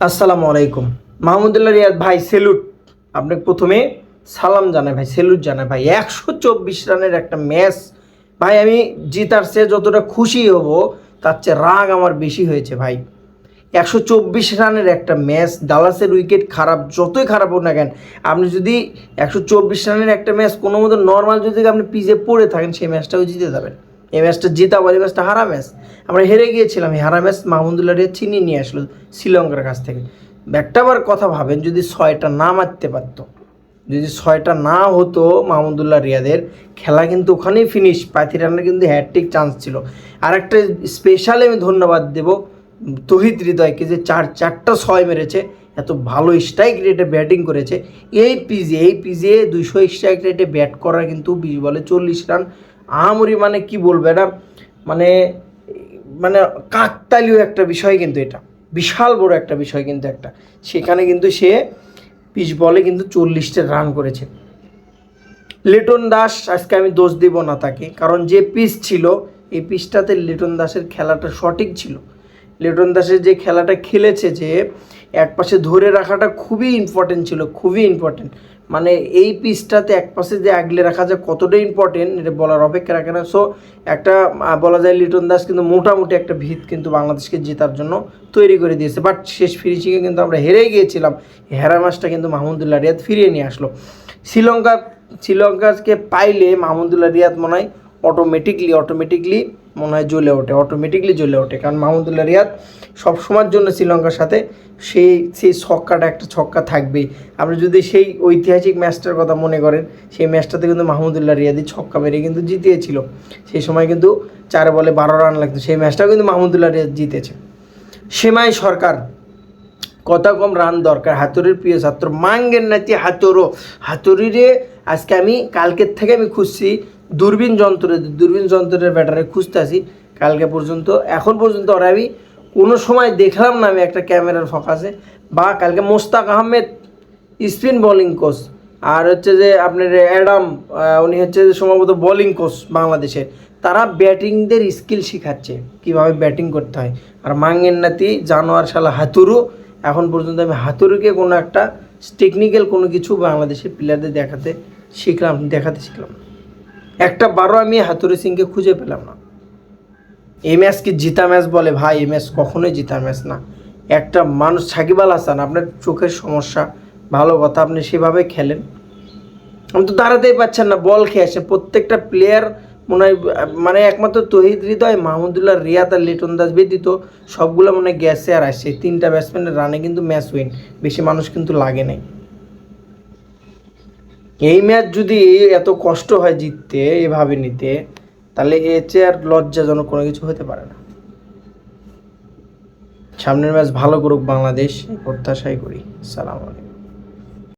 আসসালামু আলাইকুম। মাহমুদুল্লাহ রিয়াদ, ভাই, সেলুট। আপনাকে প্রথমে সালাম জানাই, ভাই, সেলুট জানাই, ভাই। একশো চব্বিশ রানের একটা ম্যাচ। ভাই, আমি জিতার সে যতটা খুশি হব, তার চেয়ে রাগ আমার বেশি হয়েছে, ভাই। একশো চব্বিশ রানের একটা ম্যাচ, ডালাসের উইকেট খারাপ, যতই খারাপ হোক না কেন, আপনি যদি একশো চব্বিশ রানের একটা ম্যাচ কোনো মতো নর্মাল যদি আপনি পিজে পড়ে থাকেন, সেই ম্যাচটাও জিতে যাবেন। এই ম্যাচটা জেতা বলে ম্যাচটা হারা ম্যাচ। আমরা হেরে গিয়েছিলাম, এই হারা ম্যাচ মাহমুদুল্লাহ রিয়াদ ছিনিয়ে নিয়ে আসলো শ্রীলঙ্কার কাছ থেকে। একটা বার কথা ভাবেন, যদি ছয়টা না মারতে পারতো, যদি ছয়টা না হতো মাহমুদুল্লাহ রিয়াদের, খেলা কিন্তু ওখানেই ফিনিশ পাঁচি রানের কিন্তু হ্যাট্রিক চান্স ছিল। আর একটা স্পেশালি আমি ধন্যবাদ দেব তহিদ হৃদয়কে যে চার, চারটা ছয় মেরেছে, এত ভালো স্ট্রাইক রেটে ব্যাটিং করেছে। এই পিজে এই পিজে দুইশো স্ট্রাইক রেটে ব্যাট করা কিন্তু বিশ বলে চল্লিশ রান আহামরি মানে কি বলব, এটা মানে মানে কাকতালীয় একটা বিষয় কিন্তু এটা। বিশাল বড় একটা বিষয় কিন্তু একটা। সেখানে কিন্তু সে পিচ বলে কিন্তু চল্লিশটা রান করেছে। লিটন দাস, আজকে আমি দোষ দিব না তাকে, কারণ যে পিচ ছিল, এই পিচটাতে লিটন দাসের খেলাটা সঠিক ছিল। লিটন দাসের যে খেলাটা খেলেছে যে এক পাশে ধরে রাখাটা খুবই ইম্পর্টেন্ট ছিল, খুবই ইম্পর্টেন্ট মানে এই পিসটাতে এক পাশে যে আগলে রাখা যায় কতটা ইম্পর্টেন্ট এটা বলার অপেক্ষা রাখে না। সো একটা বলা যায় লিটন দাস কিন্তু মোটামুটি একটা ভিত কিন্তু বাংলাদেশকে জেতার জন্য তৈরি করে দিয়েছে। বাট শেষ ফিনিশিংয়ে কিন্তু আমরা হেরে গিয়েছিলাম। হেরা ম্যাচটা কিন্তু মাহমুদুল্লাহ রিয়াদ ফিরিয়ে নিয়ে আসলো। শ্রীলঙ্কা, শ্রীলঙ্কাকে পাইলে মাহমুদুল্লাহ রিয়াদ মনে হয় অটোমেটিকলি অটোমেটিকলি মনে হয় জ্বলে ওঠে অটোমেটিকলি জ্বলে ওঠে। কারণ মাহমুদুল্লাহ রিয়াদ সবসময়ের জন্য শ্রীলঙ্কার সাথে সেই সেই ছক্কাটা একটা ছক্কা থাকবেই। আপনি যদি সেই ঐতিহাসিক ম্যাচটার কথা মনে করেন, সেই ম্যাচটাতে কিন্তু মাহমুদুল্লাহ রিয়াদি ছক্কা মেরে কিন্তু জিতিয়েছিল। সেই সময় কিন্তু চার বলে বারো রান লাগতো, সেই ম্যাচটাও কিন্তু মাহমুদুল্লাহ রিয়াদ জিতেছে। সেমাই সরকার, কত কম রান দরকার? হাতুড়ির প্রিয় ছাত্র, মাঙ্গের নাতি হাতুরো হাতুড়িরে আজকে আমি, কালকের থেকে আমি খুঁজছি দূরবীন যন্ত্রে, দূরবীন যন্ত্রের ব্যাটারে খুঁজতে আসি কালকে পর্যন্ত, এখন পর্যন্ত ওরা আমি কোনো সময় দেখলাম না আমি একটা ক্যামেরার ফোকাসে বা কালকে Mushtaq Ahmed spin bowling coach, আর হচ্ছে যে আপনার অ্যাডাম উনি হচ্ছে যে সম্ভবত বোলিং কোচ বাংলাদেশের তারা ব্যাটিংদের স্কিল শেখাচ্ছে, কীভাবে ব্যাটিং করতে হয়। আর মাঙ্গের নাতি জানোয়ার শালা হাতুরু, এখন পর্যন্ত আমি হাতুরুকে কোনো একটা টেকনিক্যাল কোনো কিছু বাংলাদেশের প্লেয়ারদের দেখাতে শিখলাম দেখাতে শিখলাম। একটা বারো আমি হাতুরু সিংকে খুঁজে পেলাম না। এই ম্যাচ কি জিতা ম্যাচ বলে? ভাই, এই ম্যাচ কখনোই জিতা ম্যাচ না। একটা মানুষ, সাকিব আল হাসান, আপনার চোখের সমস্যা, ভালো কথা, আপনি সেভাবে খেলেন। আমি তো দাঁড়াতেই পাচ্ছেন না, বল খেয়ে আসে প্রত্যেকটা প্লেয়ার মনে হয় মানে একমাত্র তহিদ হৃদয়, মাহমুদুল্লাহ, রিয়াদ আর লিটন দাস ব্যতীত সবগুলো মনে গেছে আর আসছে। তিনটা ব্যাটসম্যানের রানে কিন্তু ম্যাচ উইন বেশি মানুষ কিন্তু লাগে নাই। এই ম্যাচ যদি এত কষ্ট হয় জিততে, এভাবে নিতে, তাহলে এর চেয়ে আর লজ্জাজনক কোনো কিছু হতে পারে না। সামনের ম্যাচ ভালো করুক বাংলাদেশ, প্রত্যাশাই করি। সালাম আলাইকুম।